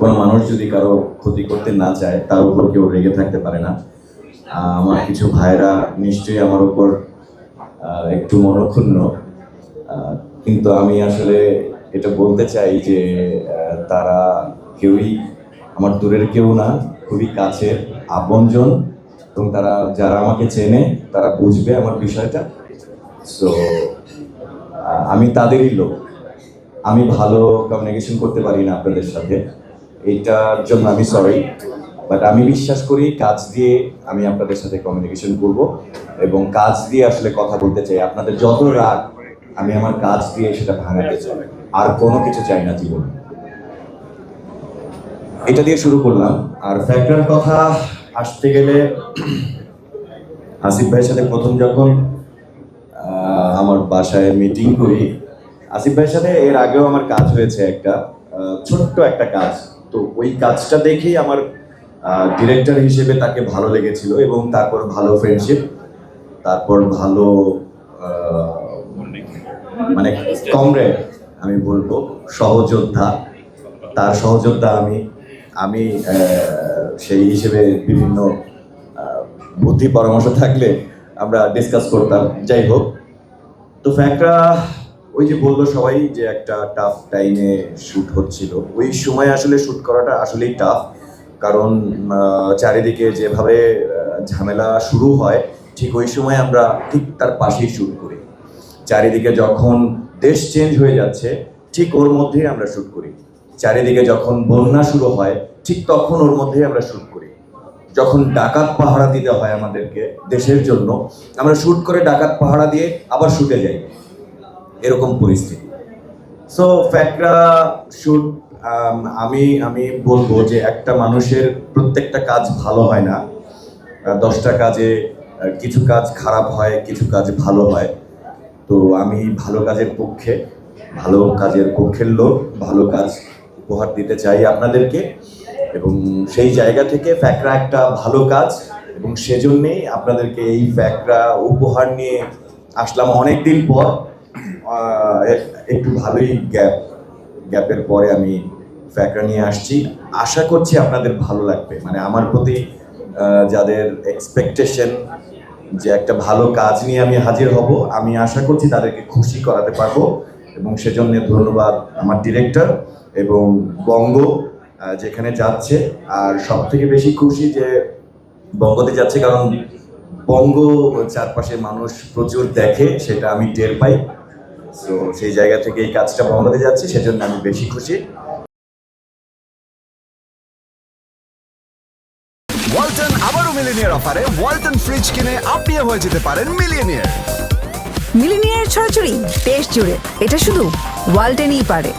কোনো মানুষ যদি কারও ক্ষতি করতে না চায়, তার উপর কেউ রেগে থাকতে পারে না। আমার কিছু ভাইরা নিশ্চয়ই আমার উপর একটু মনক্ষুণ্ণ। কিন্তু আমি আসলে এটা বলতে চাই যে তারা কেউই, আমার দূরের কেউ না, খুবই কাছের আপনজন। এবং তারা যারা আমাকে চেনে, তারা বুঝবে আমার বিষয়টা। সো আমি তাদেরই লোক। আমি ভালো কমিউনিকেশন করতে পারি না আপনাদের সাথে। এইটার জন্য আমি সরি বাট আমি বিশ্বাস করি কাজ দিয়ে আমি আপনাদের সাথে কমিউনিকেশন করব এবং কাজ দিয়ে আসলে কথা বলতে চাই। আপনাদের যত রাগ, আমি আমার কাজ দিয়ে সেটা ভাঙাতে চাই। আর কোনো কিছু চাই না জীবনে। এটা দিয়ে শুরু করলাম। আর ফ্যাক্টর কথা আসতে গেলে, আসিফ ভাইয়ের সাথে প্রথম যখন আমার বাসায় মিটিং করি, আসিফ ভাইয়ের সাথে এর আগেও আমার কাজ হয়েছে একটা ছোট্ট একটা কাজ। তো ওই কাজটা দেখেই আমার ডিরেক্টর হিসেবে তাকে ভালো লেগেছিল এবং তারপর ভালো ফ্রেন্ডশিপ তারপর ভালো মানে কমরেড আমি বলব, সহযোদ্ধা। তার সহযোদ্ধা আমি আমি সেই হিসেবে বিভিন্ন বুদ্ধি পরামর্শ থাকলে আমরা ডিসকাস করতাম। যাই হোক, তো ফ্যাক্টরা ওই যে বলল সবাই যে একটা টাফ টাইমে শ্যুট হচ্ছিল। ওই সময় আসলে শ্যুট করাটা আসলেই টাফ কারণ চারিদিকে যেভাবে ঝামেলা শুরু হয়, ঠিক ওই সময় আমরা ঠিক তার পাশেই শ্যুট করি। চারিদিকে যখন দেশ চেঞ্জ হয়ে যাচ্ছে, ঠিক ওর মধ্যেই আমরা শ্যুট করি। চারিদিকে যখন বন্যা শুরু হয়, ঠিক তখন ওর মধ্যেই আমরা শ্যুট করি। যখন ডাকাত পাহারা দিতে হয় আমাদেরকে দেশের জন্য, আমরা শ্যুট করে ডাকাত পাহারা দিয়ে আবার শুটে যাই। এরকম পরিস্থিতি। সো ফ্যাকরা শুট আমি আমি বলব যে একটা মানুষের প্রত্যেকটা কাজ ভালো হয় না। দশটা কাজে কিছু কাজ খারাপ হয়, কিছু কাজ ভালো হয়। তো আমি ভালো কাজের পক্ষে, ভালো কাজের পক্ষের লোক, ভালো কাজ উপহার দিতে চাই আপনাদেরকে। এবং সেই জায়গা থেকে ফ্যাকরা একটা ভালো কাজ, এবং সেজন্যেই আপনাদেরকে এই ফ্যাকরা উপহার নিয়ে আসলাম অনেক দিন পর। একটু ভালোই গ্যাপ, গ্যাপের পরে আমি ফ্যাকরা নিয়ে আসছি। আশা করছি আপনাদের ভালো লাগবে। মানে আমার প্রতি যাদের এক্সপেকটেশন যে একটা ভালো কাজ নিয়ে আমি হাজির হব, আমি আশা করছি তাদেরকে খুশি করাতে পারব। এবং সেজন্য ধন্যবাদ আমার ডিরেক্টর এবং বঙ্গ যেখানে যাচ্ছে। আর সব থেকে বেশি খুশি যে বঙ্গতে যাচ্ছে, কারণ বঙ্গ চারপাশে মানুষ প্রচুর দেখে, সেটা আমি টের পাই। তো সেই জায়গা থেকে এই কাজটা বঙ্গতে যাচ্ছে সেজন্য আমি বেশি খুশি। ওয়ালটন আবারও মিলিনিয়ার অফারে ওয়ালটন ফ্রিজ কিনে আপনিও হয়ে যেতে পারেন মিলিয়নিয়ার। মিলিনিয়ার ছড়াছড়ি দেশ জুড়ে। এটা শুধু ওয়ালটেনই পারে।